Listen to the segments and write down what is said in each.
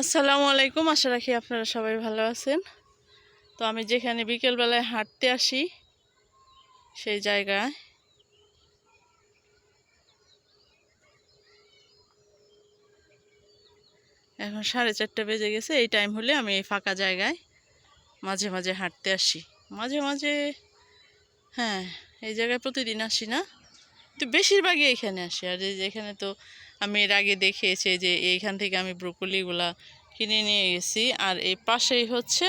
আসসালামু আলাইকুম। আশা রাখি আপনারা সবাই ভালো আছেন। তো আমি যেখানে বিকেলবেলায় হাঁটতে আসি, সেই জায়গায়। এখন সাড়ে চারটে বেজে গেছে, এই টাইম হলে আমি এই ফাঁকা জায়গায় মাঝে মাঝে হাঁটতে আসি। মাঝে মাঝে হ্যাঁ এই জায়গায় প্রতিদিন আসি না। তো বেশিরভাগই এখানে আসি। আর এই যে এখানে তো আমি এর আগে দেখিয়েছি যে এইখান থেকে আমি ব্রোকলিগুলা কিনে নিয়ে গেছি। আর এই পাশেই হচ্ছে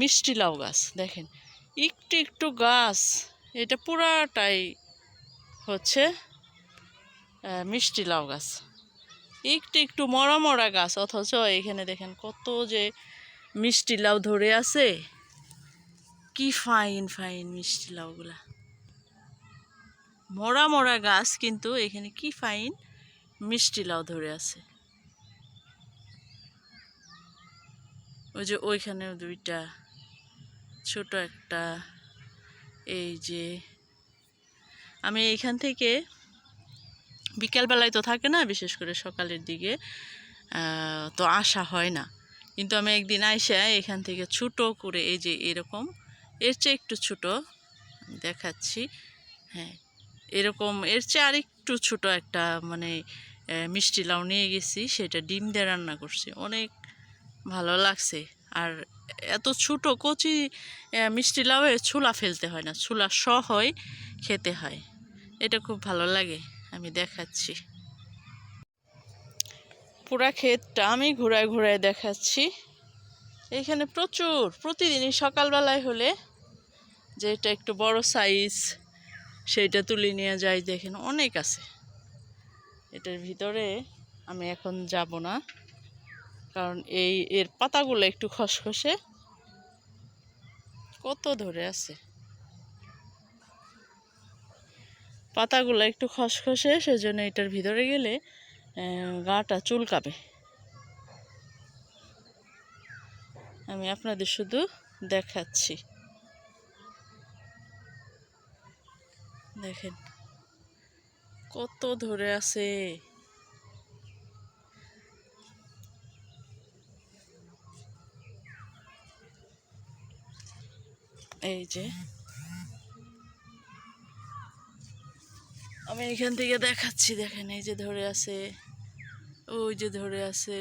মিষ্টি লাউ গাছ, দেখেন। একটু একটু গাছ, এটা পুরাটাই হচ্ছে মিষ্টি লাউ গাছ। একটু একটু মরা মরা গাছ, অথচ এখানে দেখেন কত যে মিষ্টি লাউ ধরে আছে। কি ফাইন ফাইন মিষ্টি লাউগুলা। মরা মরা গাছ কিন্তু এখানে কি ফাইন? মিষ্টি লাউ ধরে আছে। ওই যে ওইখানেও দুইটা, ছোট একটা, এই যে, আমি এইখান থেকে বিকালবেলায় তো থাকে না, বিশেষ করে সকালের দিকে তো আসা হয় না। কিন্তু আমি একদিন আইসা এখান থেকে ছোটো করে, এই যে এরকম, এর চেয়ে একটু ছোট, দেখাচ্ছি। হ্যাঁ এরকম, এর চেয়ে আর একটু ছোট একটা মানে মিষ্টি লাউ নিয়ে গেছি, সেটা ডিম দিয়ে রান্না করছি। অনেক ভালো লাগছে। আর এত ছোট কচি মিষ্টি লাউয়ে ছোলা ফেলতে হয় না ছোলা সহই খেতে হয়। এটা খুব ভালো লাগে, আমি দেখাচ্ছি। পুরা ক্ষেতটা আমি ঘুরায় ঘুরায় দেখাচ্ছি। এখানে প্রচুর, প্রতিদিনই সকালবেলায় হলে যে এটা একটু বড় সাইজ সেইটা তুলে নিয়ে যাই, দেখেন অনেক আছে। এটার ভিতরে আমি এখন যাব না, কারণ এই এর পাতাগুলো একটু খসখসে। কত ধরে আছে? পাতাগুলো একটু খসখসে, সেজন্য এটার ভিতরে গেলে গাটা চুলকাবে। আমি আপনাদের শুধু দেখাচ্ছি। দেখেন। কত ধরে আছে। এই যে। আমি এখান থেকে দেখাচ্ছি, দেখেন, এই যে ধরে আছে। ওই যে ধরে আছে।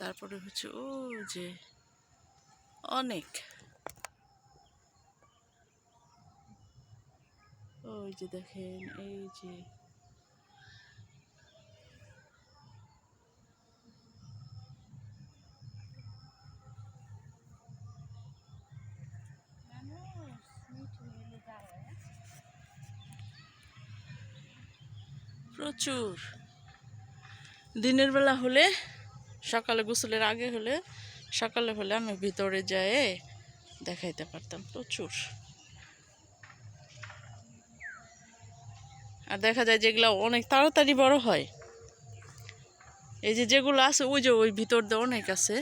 তারপরে হচ্ছে ও যে অনেক। ওই যে দেখেন এই যে প্রচুর। দিনের বেলা হলে সকালে গোসলের আগে হলে, সকালে হলে আমি ভিতরে যেয়ে দেখাইতে পারতাম প্রচুর। আর দেখা যায় যেগুলো অনেক তাড়াতাড়ি বড় হয়। এই যে যেগুলো আছে, ওই যে ওই ভিতর দিয়ে অনেক আছে,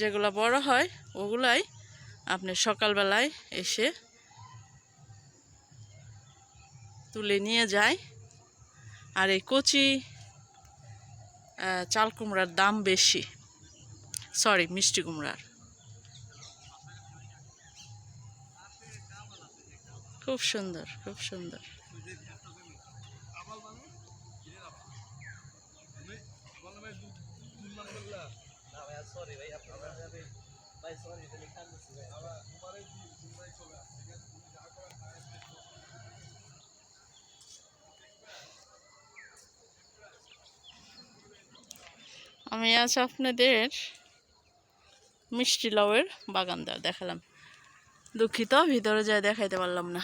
যেগুলো বড় হয়, ওগুলাই আপনি সকালবেলায় এসে তুলে নিয়ে যায়। আর এই কচি চাল কুমড়ার দাম বেশি। সরি মিষ্টি কুমড়ার। খুব সুন্দর খুব সুন্দর। আজ আপনাদের মিষ্টি লাউয়ের বাগান দা দেখালাম। দুঃখিত ভিতরে যায় দেখাইতে পারলাম না।